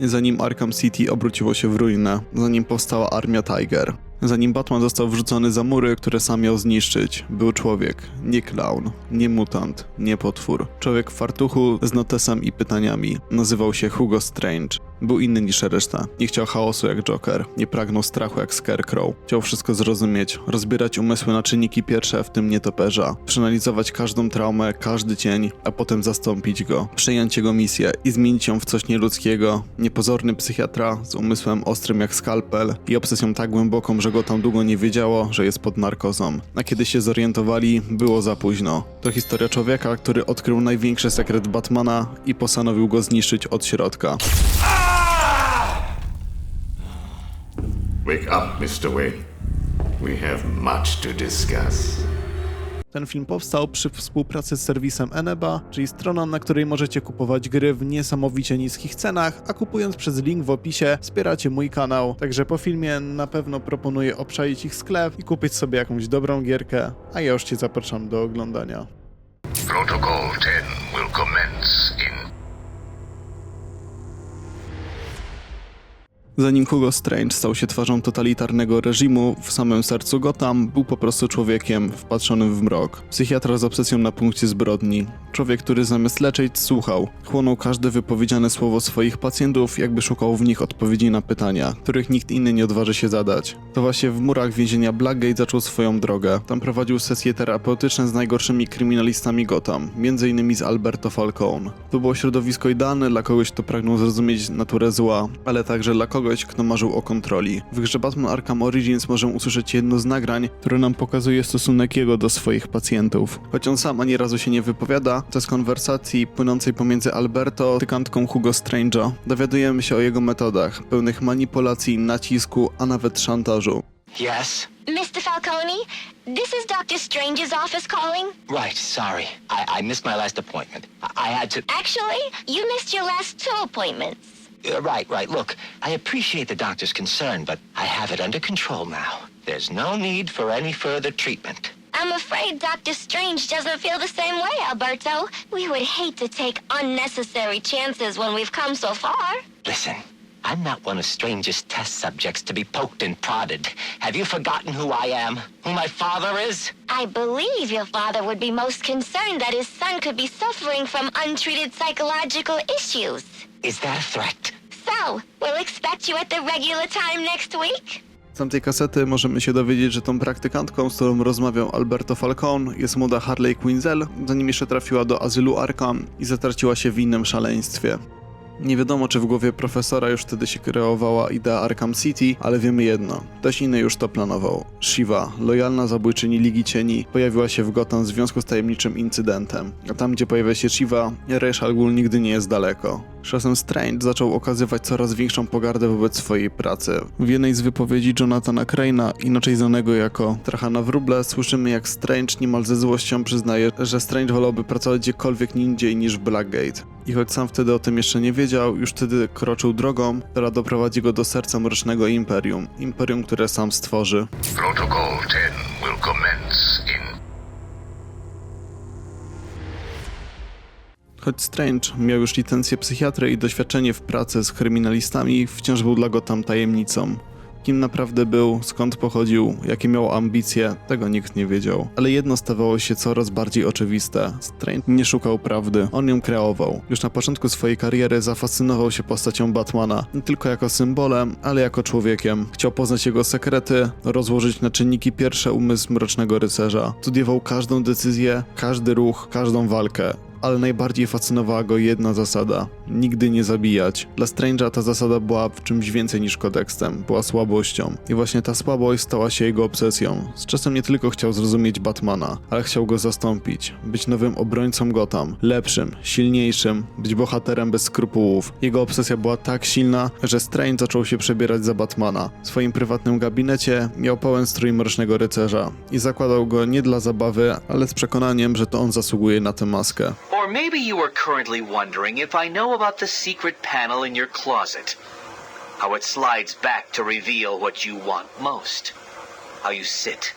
zanim Arkham City obróciło się w ruinę, zanim powstała armia Tiger. Zanim Batman został wrzucony za mury, które sam miał zniszczyć, był człowiek, nie clown, nie mutant, nie potwór. Człowiek w fartuchu z notesem i pytaniami. Nazywał się Hugo Strange. Był inny niż reszta. Nie chciał chaosu jak Joker, nie pragnął strachu jak Scarecrow. Chciał wszystko zrozumieć, rozbierać umysły na czynniki pierwsze, w tym nietoperza, przeanalizować każdą traumę, każdy cień, a potem zastąpić go, przejąć jego misję i zmienić ją w coś nieludzkiego. Niepozorny psychiatra z umysłem ostrym jak skalpel i obsesją tak głęboką, że go tam długo nie wiedziało, że jest pod narkozą. A kiedy się zorientowali, było za późno. To historia człowieka, który odkrył największy sekret Batmana i postanowił go zniszczyć od środka. Wake up, Mr. Wayne. We have much to discuss. Ten film powstał przy współpracy z serwisem Eneba, czyli stroną, na której możecie kupować gry w niesamowicie niskich cenach, a kupując przez link w opisie wspieracie mój kanał. Także po filmie na pewno proponuję obczaić ich sklep i kupić sobie jakąś dobrą gierkę, a ja już Cię zapraszam do oglądania. Protocol 10 will commence Zanim Hugo Strange stał się twarzą totalitarnego reżimu w samym sercu Gotham, był po prostu człowiekiem wpatrzonym w mrok. Psychiatra z obsesją na punkcie zbrodni. Człowiek, który zamiast leczyć, słuchał. Chłonął każde wypowiedziane słowo swoich pacjentów, jakby szukał w nich odpowiedzi na pytania, których nikt inny nie odważy się zadać. To właśnie w murach więzienia Blackgate zaczął swoją drogę. Tam prowadził sesje terapeutyczne z najgorszymi kryminalistami Gotham, m.in. z Alberto Falcone. To było środowisko idealne dla kogoś, kto pragnął zrozumieć naturę zła, ale także dla kogoś, kto marzył o kontroli. W grze Batman Arkham Origins możemy usłyszeć jedno z nagrań, które nam pokazuje stosunek jego do swoich pacjentów. Choć on sam ani razu się nie wypowiada, to z konwersacji płynącej pomiędzy Alberto a tykantką Hugo Strange'a dowiadujemy się o jego metodach, pełnych manipulacji, nacisku, a nawet szantażu. Yes? Mr. Falcone, this is Dr. Strange's office calling. Right, sorry. I, I missed my last appointment. I, I had to. Actually, you missed your last two appointments. Uh, right, right. Look, I appreciate the doctor's concern, but I have it under control now. There's no need for any further treatment. I'm afraid Dr. Strange doesn't feel the same way, Alberto. We would hate to take unnecessary chances when we've come so far. Listen, I'm not one of Strange's test subjects to be poked and prodded. Have you forgotten who I am? Who my father is? I believe your father would be most concerned that his son could be suffering from untreated psychological issues. Is that a threat? We'll expect you at the regular time next week? Z tamtej kasety możemy się dowiedzieć, że tą praktykantką, z którą rozmawiał Alberto Falcone, jest młoda Harley Quinzel, zanim jeszcze trafiła do azylu Arkham i zatraciła się w innym szaleństwie. Nie wiadomo, czy w głowie profesora już wtedy się kreowała idea Arkham City, ale wiemy jedno. Ktoś inny już to planował. Shiva, lojalna zabójczyni Ligi Cieni, pojawiła się w Gotham w związku z tajemniczym incydentem. A tam, gdzie pojawia się Shiva, Ra's al Ghul nigdy nie jest daleko. Czasem Strange zaczął okazywać coraz większą pogardę wobec swojej pracy. W jednej z wypowiedzi Jonathana Crane'a, inaczej znanego jako Trachana Wróble, słyszymy jak Strange niemal ze złością przyznaje, że Strange wolałby pracować gdziekolwiek indziej niż w Blackgate. I choć sam wtedy o tym jeszcze nie wiedział, już wtedy kroczył drogą, która doprowadzi go do serca mrocznego imperium. Imperium, które sam stworzy. Protocol 10 will commence in Choć Strange miał już licencję psychiatry i doświadczenie w pracy z kryminalistami, wciąż był dla go tam tajemnicą. Kim naprawdę był, skąd pochodził, jakie miał ambicje, tego nikt nie wiedział. Ale jedno stawało się coraz bardziej oczywiste. Strange nie szukał prawdy, on ją kreował. Już na początku swojej kariery zafascynował się postacią Batmana, nie tylko jako symbolem, ale jako człowiekiem. Chciał poznać jego sekrety, rozłożyć na czynniki pierwsze umysł Mrocznego Rycerza. Studiował każdą decyzję, każdy ruch, każdą walkę ale najbardziej fascynowała go jedna zasada: nigdy nie zabijać. Dla Strange'a ta zasada była w czymś więcej niż kodeksem, była słabością. I właśnie ta słabość stała się jego obsesją. Z czasem nie tylko chciał zrozumieć Batmana, ale chciał go zastąpić, być nowym obrońcą Gotham, lepszym, silniejszym, być bohaterem bez skrupułów. Jego obsesja była tak silna, że Strange zaczął się przebierać za Batmana. W swoim prywatnym gabinecie miał pełen strój Mrocznego Rycerza i zakładał go nie dla zabawy, ale z przekonaniem, że to on zasługuje na tę maskę. Or maybe you are currently wondering if I know about the secret panel in your closet. How it slides back to reveal what you want most. How you sit,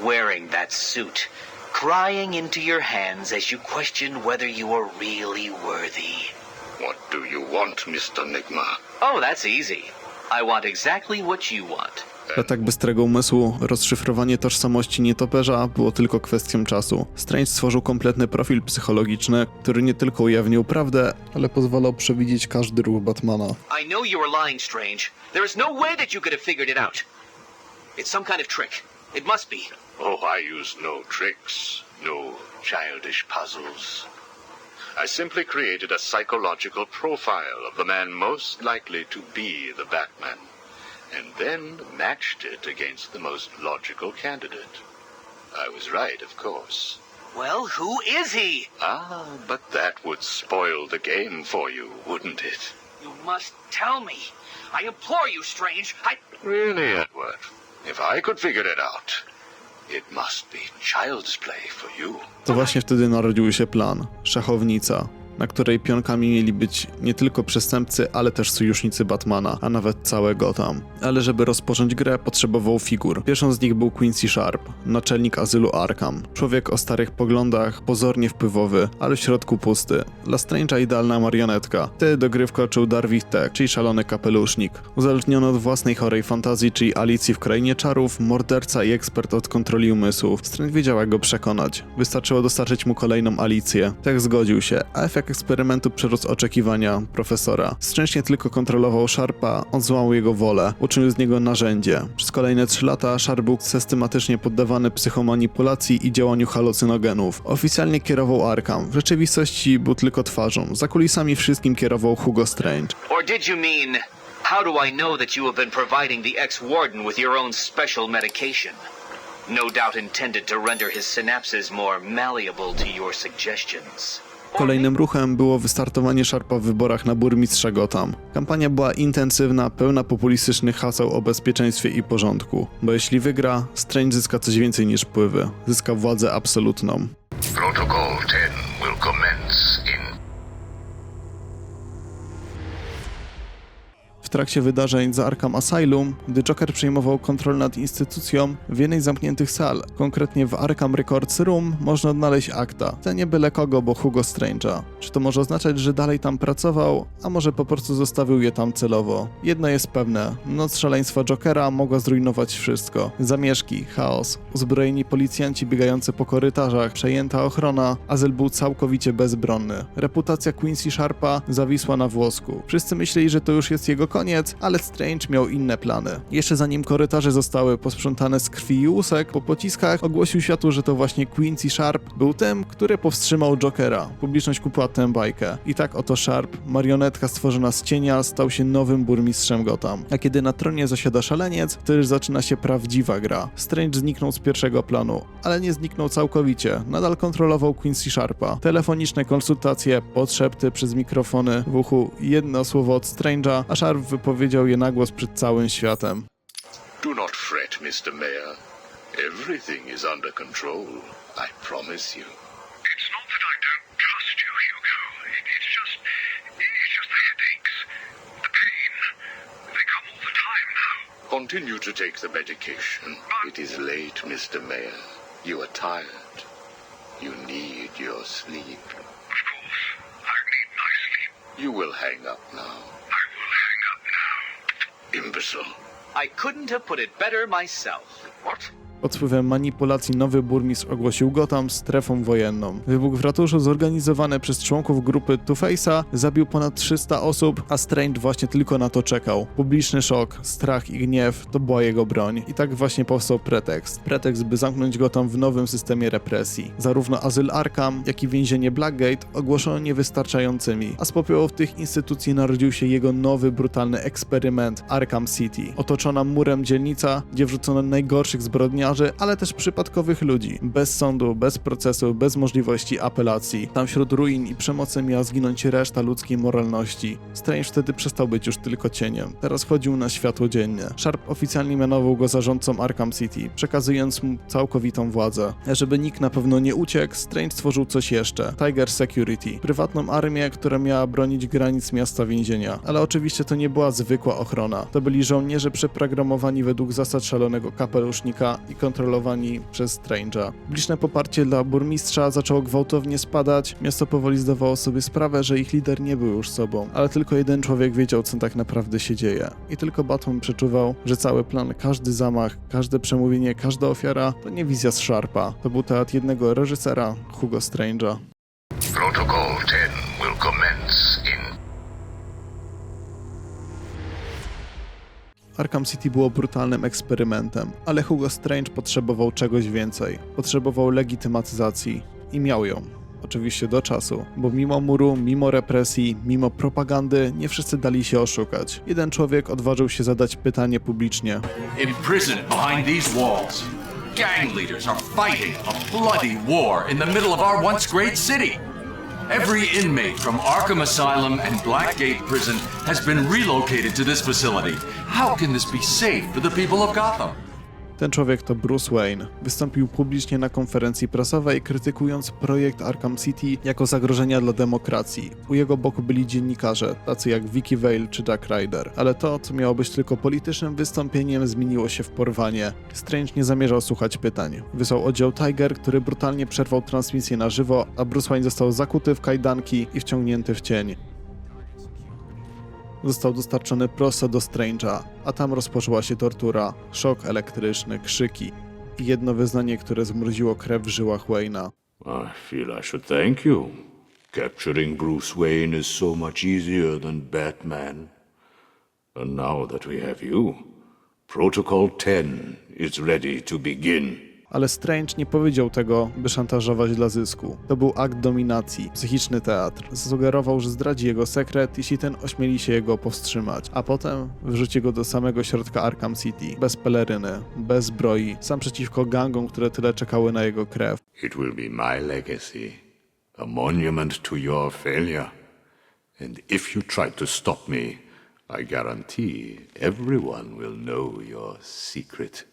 wearing that suit, crying into your hands as you question whether you are really worthy. What do you want, Mr. Nigma? Oh, that's easy. I want exactly what you want. Dla tak bystrego umysłu rozszyfrowanie tożsamości nietoperza było tylko kwestią czasu. Strange stworzył kompletny profil psychologiczny, który nie tylko ujawnił prawdę, ale pozwalał przewidzieć każdy ruch Batmana. I know you were lying, Strange. There is no way that you could have figured it out. It's some kind of trick. It must be. Oh, I use no tricks, no childish puzzles. I simply created a psychological profile of the man most likely to be the Batman, and then matched it against the most logical candidate. I was right, of course. Well, who is he? Ah, but that would spoil the game for you, wouldn't it? You must tell me. I implore you, Strange. I. Really, Edward? If I could figure it out, it must be child's play for you. To właśnie wtedy narodził się plan szachownica, na której pionkami mieli być nie tylko przestępcy, ale też sojusznicy Batmana, a nawet całe Gotham. Ale żeby rozpocząć grę, potrzebował figur. Pierwszą z nich był Quincy Sharp, naczelnik azylu Arkham. Człowiek o starych poglądach, pozornie wpływowy, ale w środku pusty. Dla Strange'a idealna marionetka. Wtedy do gry wkroczył Darwin Tech, czyli szalony kapelusznik. Uzależniony od własnej chorej fantazji, czyli Alicji w Krainie Czarów, morderca i ekspert od kontroli umysłów. Strange wiedział jak go przekonać. Wystarczyło dostarczyć mu kolejną Alicję. Tech zgodził się, a efekt eksperymentu przerósł oczekiwania profesora. Strange nie tylko kontrolował Sharpa, on złamał jego wolę, uczynił z niego narzędzie. Przez kolejne trzy lata Sharp był systematycznie poddawany psychomanipulacji i działaniu halucynogenów. Oficjalnie kierował Arkham, w rzeczywistości był tylko twarzą. Za kulisami wszystkim kierował Hugo Strange. Or did you mean, how do I know that you have been providing the ex warden with your own special medication? No doubt intended to render his synapses more malleable to your suggestions. Kolejnym ruchem było wystartowanie Sharpa w wyborach na burmistrza Gotham. Kampania była intensywna, pełna populistycznych haseł o bezpieczeństwie i porządku, bo jeśli wygra, Strange zyska coś więcej niż wpływy. Zyska władzę absolutną. Trakcie wydarzeń za Arkham Asylum, gdy Joker przejmował kontrolę nad instytucją, w jednej z zamkniętych sal, konkretnie w Arkham Records Room, można odnaleźć akta. Te nie byle kogo, bo Hugo Strange'a. Czy to może oznaczać, że dalej tam pracował, a może po prostu zostawił je tam celowo? Jedno jest pewne, noc szaleństwa Jokera mogła zrujnować wszystko. Zamieszki, chaos, uzbrojeni policjanci biegający po korytarzach, przejęta ochrona, Azyl był całkowicie bezbronny. Reputacja Quincy Sharpa zawisła na włosku. Wszyscy myśleli, że to już jest jego koniec, ale Strange miał inne plany. Jeszcze zanim korytarze zostały posprzątane z krwi i łusek, po pociskach ogłosił światu, że to właśnie Quincy Sharp był tym, który powstrzymał Jokera. Publiczność kupiła tę bajkę. I tak oto Sharp, marionetka stworzona z cienia, stał się nowym burmistrzem Gotham. A kiedy na tronie zasiada szaleniec, wtedy zaczyna się prawdziwa gra. Strange zniknął z pierwszego planu, ale nie zniknął całkowicie. Nadal kontrolował Quincy Sharpa. Telefoniczne konsultacje, podszepty przez mikrofony w uchu, jedno słowo od Strange'a, a Sharp wypowiedział je na głos przed całym światem. Do not fret, Mr. Mayor. Everything is under control. I promise you. It's not that I don't trust you, Hugo. It, it's just, it's just the headaches, the pain. They come all the time now. Continue to take the medication. It is late, Mr. Mayor. You are tired. You need your sleep. Of course, I need my sleep. You will hang up now. Imbecile. I couldn't have put it better myself. What? Pod wpływem manipulacji nowy burmistrz ogłosił Gotham strefą wojenną. Wybuch w ratuszu zorganizowany przez członków grupy Two-Face'a zabił ponad 300 osób, a Strange właśnie tylko na to czekał. Publiczny szok, strach i gniew to była jego broń. I tak właśnie powstał pretekst. Pretekst, by zamknąć Gotham w nowym systemie represji. Zarówno azyl Arkham, jak i więzienie Blackgate ogłoszono niewystarczającymi, a z popiołów tych instytucji narodził się jego nowy, brutalny eksperyment Arkham City. Otoczona murem dzielnica, gdzie wrzucono najgorszych zbrodniarzy, ale też przypadkowych ludzi. Bez sądu, bez procesu, bez możliwości apelacji. Tam wśród ruin i przemocy miała zginąć reszta ludzkiej moralności. Strange wtedy przestał być już tylko cieniem. Teraz chodził na światło dziennie. Sharp oficjalnie mianował go zarządcą Arkham City, przekazując mu całkowitą władzę. Żeby nikt na pewno nie uciekł, Strange stworzył coś jeszcze. Tiger Security. Prywatną armię, która miała bronić granic miasta więzienia. Ale oczywiście to nie była zwykła ochrona. To byli żołnierze przeprogramowani według zasad szalonego kapelusznika i kontrolowani przez Strange'a. Publiczne poparcie dla burmistrza zaczęło gwałtownie spadać, miasto powoli zdawało sobie sprawę, że ich lider nie był już sobą, ale tylko jeden człowiek wiedział, co tak naprawdę się dzieje. I tylko Batman przeczuwał, że cały plan, każdy zamach, każde przemówienie, każda ofiara to nie wizja z Sharpa. To był teatr jednego reżysera, Hugo Strange'a. Protocol 10 Arkham City było brutalnym eksperymentem, ale Hugo Strange potrzebował czegoś więcej. Potrzebował legitymatyzacji i miał ją. Oczywiście do czasu, bo mimo muru, mimo represji, mimo propagandy, nie wszyscy dali się oszukać. Jeden człowiek odważył się zadać pytanie publicznie. Imprisoned behind these walls, gang leaders are fighting a bloody war in the middle of our once great city. Every inmate from Arkham Asylum and Blackgate Prison has been relocated to this facility. How can this be safe for the people of Gotham? Ten człowiek to Bruce Wayne. Wystąpił publicznie na konferencji prasowej, krytykując projekt Arkham City jako zagrożenia dla demokracji. U jego boku byli dziennikarze, tacy jak Vicky Vale czy Jack Ryder. Ale to, co miało być tylko politycznym wystąpieniem, zmieniło się w porwanie. Strange nie zamierzał słuchać pytań. Wysłał oddział Tiger, który brutalnie przerwał transmisję na żywo, a Bruce Wayne został zakuty w kajdanki i wciągnięty w cień. Został dostarczony prosto do Strange'a, a tam rozpoczęła się tortura, szok elektryczny, krzyki i jedno wyznanie, które zmroziło krew w żyłach Wayne'a. I feel I should thank you. Capturing Bruce Wayne is so much easier than Batman. And now that we have you, Protocol 10 is ready to begin. Ale Strange nie powiedział tego, by szantażować dla zysku. To był akt dominacji, psychiczny teatr. Zasugerował, że zdradzi jego sekret, jeśli ten ośmieli się jego powstrzymać, a potem wrzuci go do samego środka Arkham City, bez peleryny, bez zbroi, sam przeciwko gangom, które tyle czekały na jego krew. It will be my legacy, a monument to your failure. And if you try to stop me, I guarantee everyone will know your secret.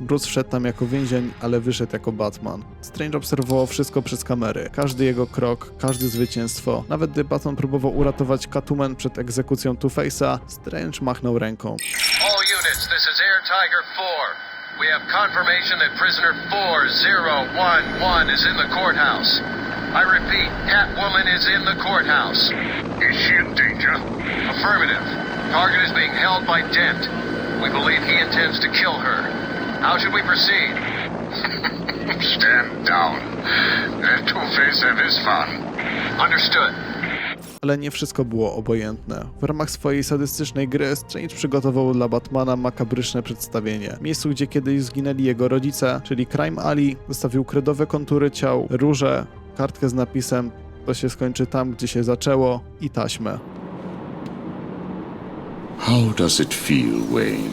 Bruce wszedł tam jako więzień, ale wyszedł jako Batman. Strange obserwował wszystko przez kamery. Każdy jego krok, każde zwycięstwo. Nawet gdy Batman próbował uratować Catwoman przed egzekucją Two-Face'a, Strange machnął ręką. All units, this is Air Tiger 4. We have confirmation that prisoner 4011 is in the courthouse. I repeat, Catwoman is in the courthouse. Is she in danger? Affirmative. Target is being held by Dent. We believe he intends to kill her. How should we proceed? Stand down. Let Two-Face have his fun. Understood. Ale nie wszystko było obojętne. W ramach swojej sadystycznej gry Strange przygotował dla Batmana makabryczne przedstawienie. Miejscu, gdzie kiedyś zginęli jego rodzice, czyli Crime Alley, zostawił kredowe kontury ciał, róże, kartkę z napisem to się skończy tam, gdzie się zaczęło i taśmę. How does it feel, Wayne,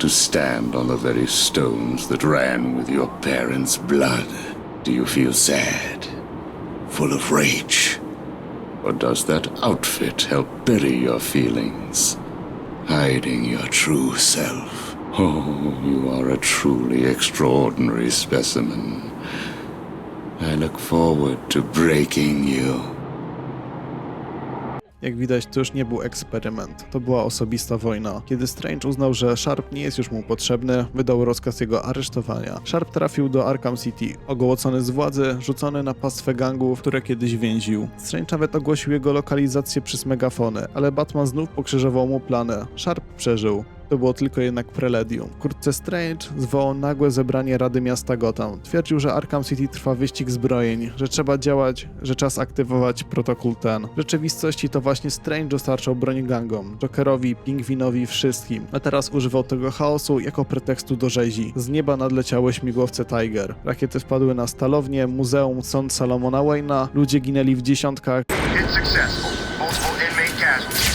to stand on the very stones that ran with your parents' blood? Do you feel sad, full of rage? Or does that outfit help bury your feelings, hiding your true self? Oh, you are a truly extraordinary specimen. I look forward to breaking you. Jak widać, to już nie był eksperyment, to była osobista wojna. Kiedy Strange uznał, że Sharp nie jest już mu potrzebny, wydał rozkaz jego aresztowania. Sharp trafił do Arkham City, ogołocony z władzy, rzucony na pastwę gangów, które kiedyś więził. Strange nawet ogłosił jego lokalizację przez megafony, ale Batman znów pokrzyżował mu plany. Sharp przeżył. To było tylko jednak preledium. Wkrótce Strange zwołał nagłe zebranie Rady Miasta Gotham. Twierdził, że Arkham City trwa wyścig zbrojeń, że trzeba działać, że czas aktywować protokół ten. W rzeczywistości to właśnie Strange dostarczał broń gangom, Jokerowi, Pingwinowi, wszystkim. A teraz używał tego chaosu jako pretekstu do rzezi. Z nieba nadleciały śmigłowce Tiger. Rakiety wpadły na stalownię, muzeum, sąd Salomona Wayna, ludzie ginęli w dziesiątkach, Hit successful. Multiple inmate casualties.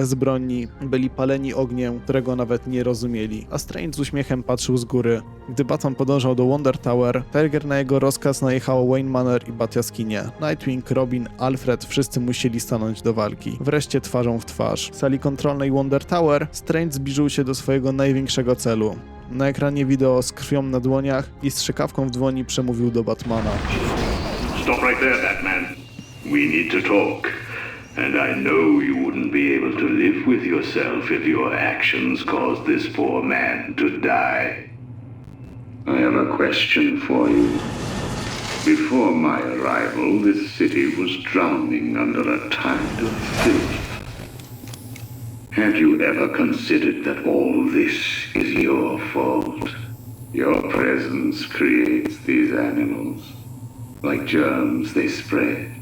Bezbronni, byli paleni ogniem, którego nawet nie rozumieli, a Strange z uśmiechem patrzył z góry. Gdy Batman podążał do Wonder Tower, Tiger na jego rozkaz najechało Wayne Manor i Bat-jaskinie. Nightwing, Robin, Alfred, wszyscy musieli stanąć do walki. Wreszcie twarzą w twarz. W sali kontrolnej Wonder Tower Strange zbliżył się do swojego największego celu. Na ekranie wideo z krwią na dłoniach i strzykawką w dłoni przemówił do Batmana. Stop right there, Batman. We need to talk. And I know you wouldn't be able to live with yourself if your actions caused this poor man to die. I have a question for you. Before my arrival, this city was drowning under a tide of filth. Have you ever considered that all this is your fault? Your presence creates these animals. Like germs, they spread.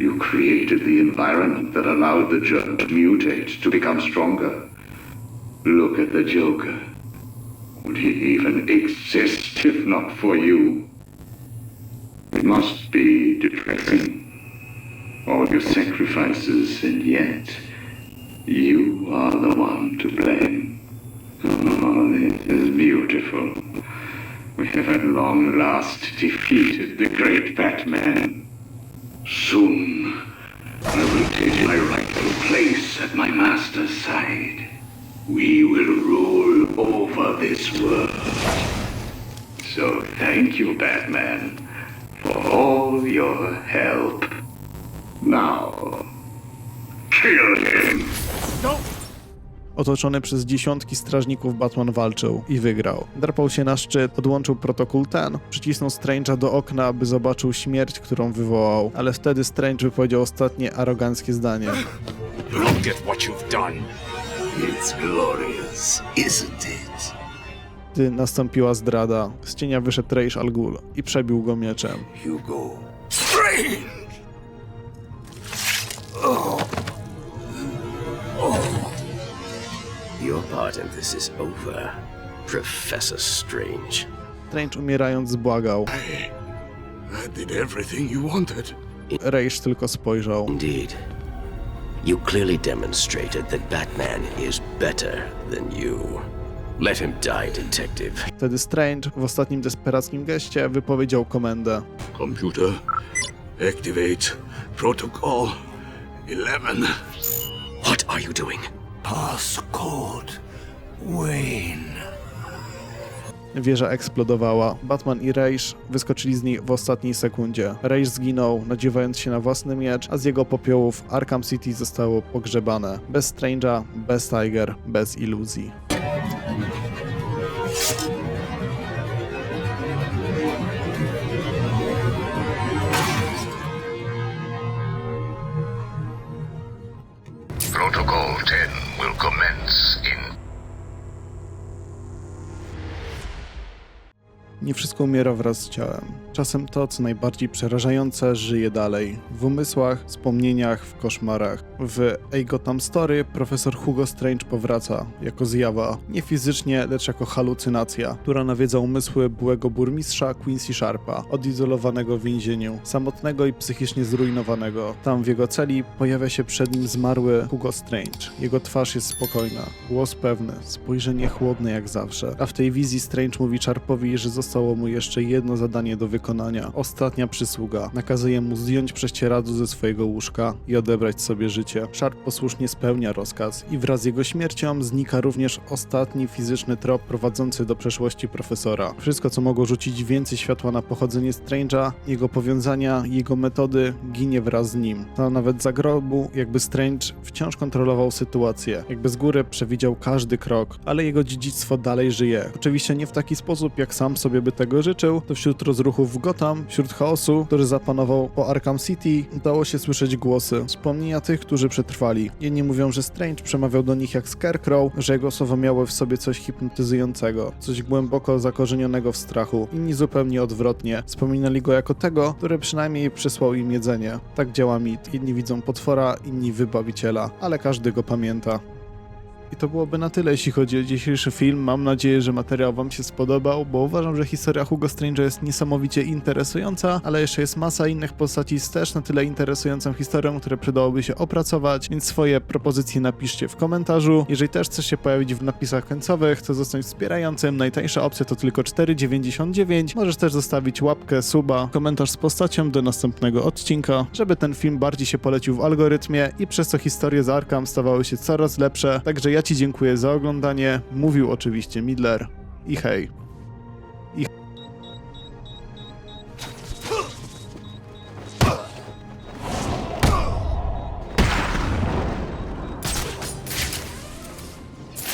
You created the environment that allowed the germ to mutate, to become stronger. Look at the Joker. Would he even exist if not for you? It must be depressing. All your sacrifices, and yet you are the one to blame. Oh, this is beautiful. We have at long last defeated the great Batman. Soon, I will take my rightful place at my master's side. We will rule over this world. So thank you, Batman, for all your help. Now, kill him! Otoczony przez dziesiątki strażników Batman walczył i wygrał. Drapał się na szczyt, odłączył protokół ten, przycisnął Strange'a do okna, aby zobaczył śmierć, którą wywołał. Ale wtedy Strange wypowiedział ostatnie aroganckie zdanie. Look at what you've done. It's glorious, isn't it? Gdy nastąpiła zdrada, z cienia wyszedł Reish Al Ghul i przebił go mieczem. Hugo. Strange! Oh. Oh. Your part in this is over, Professor Strange. Strange umierając zbłagał. I did everything you wanted. Reish tylko spojrzał. Indeed. You clearly demonstrated that Batman is better than you. Let him die, detective. Wtedy Strange w ostatnim desperackim geście wypowiedział komendę. Computer, activate protocol 11. What are you doing? Passcode Wayne. Wieża eksplodowała. Batman i Reish wyskoczyli z niej w ostatniej sekundzie. Reish zginął, nadziewając się na własny miecz, a z jego popiołów Arkham City zostało pogrzebane. Bez Strange'a, bez Tiger, bez iluzji. Umiera wraz z ciałem. Czasem to, co najbardziej przerażające, żyje dalej. W umysłach, wspomnieniach, w koszmarach. W A Gotham Story profesor Hugo Strange powraca jako zjawa. Nie fizycznie, lecz jako halucynacja, która nawiedza umysły byłego burmistrza Quincy Sharpa, odizolowanego w więzieniu, samotnego i psychicznie zrujnowanego. Tam w jego celi pojawia się przed nim zmarły Hugo Strange. Jego twarz jest spokojna, głos pewny, spojrzenie chłodne jak zawsze. A w tej wizji Strange mówi Sharpowi, że zostało mu jeszcze jedno zadanie do wykonania. Ostatnia przysługa. Nakazuje mu zdjąć prześcieradło ze swojego łóżka i odebrać sobie życie. Sharp posłusznie spełnia rozkaz i wraz z jego śmiercią znika również ostatni fizyczny trop prowadzący do przeszłości profesora. Wszystko, co mogło rzucić więcej światła na pochodzenie Strange'a, jego powiązania, jego metody, ginie wraz z nim. To nawet za grobu, jakby Strange wciąż kontrolował sytuację, jakby z góry przewidział każdy krok, ale jego dziedzictwo dalej żyje. Oczywiście nie w taki sposób, jak sam sobie by tego życzył, to wśród rozruchów w Gotham, wśród chaosu, który zapanował po Arkham City, dało się słyszeć głosy, wspomnienia tych, którzy przetrwali. Jedni mówią, że Strange przemawiał do nich jak Scarecrow, że jego słowa miały w sobie coś hipnotyzującego, coś głęboko zakorzenionego w strachu. Inni zupełnie odwrotnie, wspominali go jako tego, który przynajmniej przysłał im jedzenie. Tak działa mit. Jedni widzą potwora, inni wybawiciela, ale każdy go pamięta. I to byłoby na tyle, jeśli chodzi o dzisiejszy film. Mam nadzieję, że materiał Wam się spodobał, bo uważam, że historia Hugo Strange'a jest niesamowicie interesująca, ale jeszcze jest masa innych postaci z też na tyle interesującą historią, które przydałoby się opracować, więc swoje propozycje napiszcie w komentarzu. Jeżeli też chcesz się pojawić w napisach końcowych, to zostać wspierającym. Najtańsza opcja to tylko 4,99. Możesz też zostawić łapkę, suba, komentarz z postacią do następnego odcinka, żeby ten film bardziej się polecił w algorytmie i przez to historie z Arkham stawały się coraz lepsze. Także ja Ci dziękuję za oglądanie. Mówił oczywiście Midler i hej.